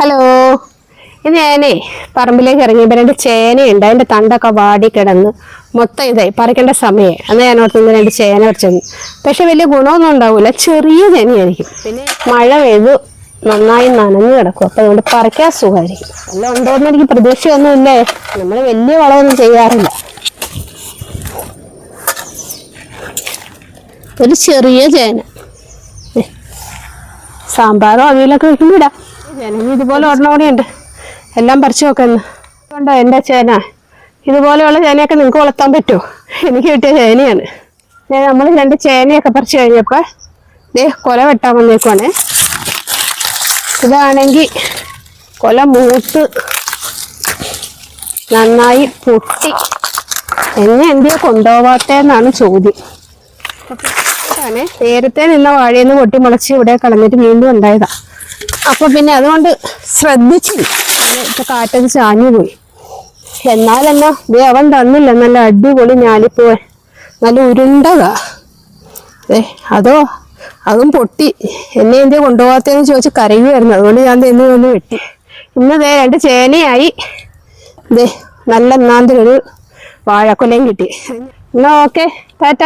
Hello ഇത് ഞാനേ പറമ്പിലേക്ക് ഇറങ്ങിയപ്പോൾ രണ്ട് ചേനയുണ്ട്. അതിന്റെ തണ്ടൊക്കെ വാടി കിടന്ന് മൊത്തം ഇതായി. പറിക്കേണ്ട സമയേ. അന്ന് ഞാൻ ഓർത്തുനിന്ന് രണ്ട് ചേന പറിച്ചെന്ന് പക്ഷെ വലിയ ഗുണമൊന്നും ഉണ്ടാവില്ല. ചെറിയ ചേനയായിരിക്കും. പിന്നെ മഴ പെയ്ത്. നന്നായി നനഞ്ഞു കിടക്കും. അപ്പം അതുകൊണ്ട് പറിക്കാൻ സുഖമായിരിക്കും. എല്ലാം ഉണ്ടോയെന്ന് എനിക്ക് പ്രതീക്ഷയൊന്നുമില്ലേ? നമ്മൾ വലിയ വളമൊന്നും ചെയ്യാറില്ല. ഒരു ചെറിയ ചേന. സാമ്പാറോ അവിയലൊക്കെ വെക്കുമ്പോൾ ഇടാം. ചേന ഇതുപോലെ ഒരെണ്ണം കൂടി ഉണ്ട് എല്ലാം പറിച്ചു നോക്കുന്നു ഉണ്ടോ എന്റെ ചേന. ഇതുപോലെയുള്ള ചേനയൊക്കെ നിങ്ങൾക്ക് വളർത്താൻ പറ്റുമോ എനിക്ക് കിട്ടിയ ചേനയാണ്. ഞാൻ നമ്മൾ രണ്ട് ചേനയൊക്കെ പറിച്ചു കഴിഞ്ഞപ്പോൾ ദേ കൊല വെട്ടാൻ വന്നേക്കുവാണ്. ഇതാണെങ്കിൽ കൊല മൂത്ത് നന്നായി പൊട്ടി. എന്നെ എന്തിയാ കൊണ്ടുപോവാത്തേന്നാണ് ചോദ്യം. നേരത്തെ നിന്ന വാഴയെന്ന് പൊട്ടി മുളച്ച് ഇവിടെ കളഞ്ഞിട്ട് വീണ്ടും ഉണ്ടായതാ. അപ്പൊ പിന്നെ അതുകൊണ്ട് ശ്രദ്ധിച്ചില്ല ഇപ്പൊ കാറ്റത് ചാഞ്ഞു പോയി. എന്നാലെന്നാ ദേ അവൻ തന്നില്ല. നല്ല അടിപൊളി ഞാലിപ്പോവൻ. നല്ല ഉരുണ്ടതാ. ഏ അതോ അതും പൊട്ടി. എന്നെ എന്തേ കൊണ്ടുപോകാത്തേന്ന് ചോദിച്ച് കരയുമായിരുന്നു അതുകൊണ്ട് ഞാൻ തന്നെ വന്ന് വെട്ടി. ഇന്ന് ദേ രണ്ട് ചേനയായി. ദേ നല്ല എന്നാന്തൊരു വാഴക്കൊലയും കിട്ടി. എന്നാ ഓക്കെ ടാറ്റ.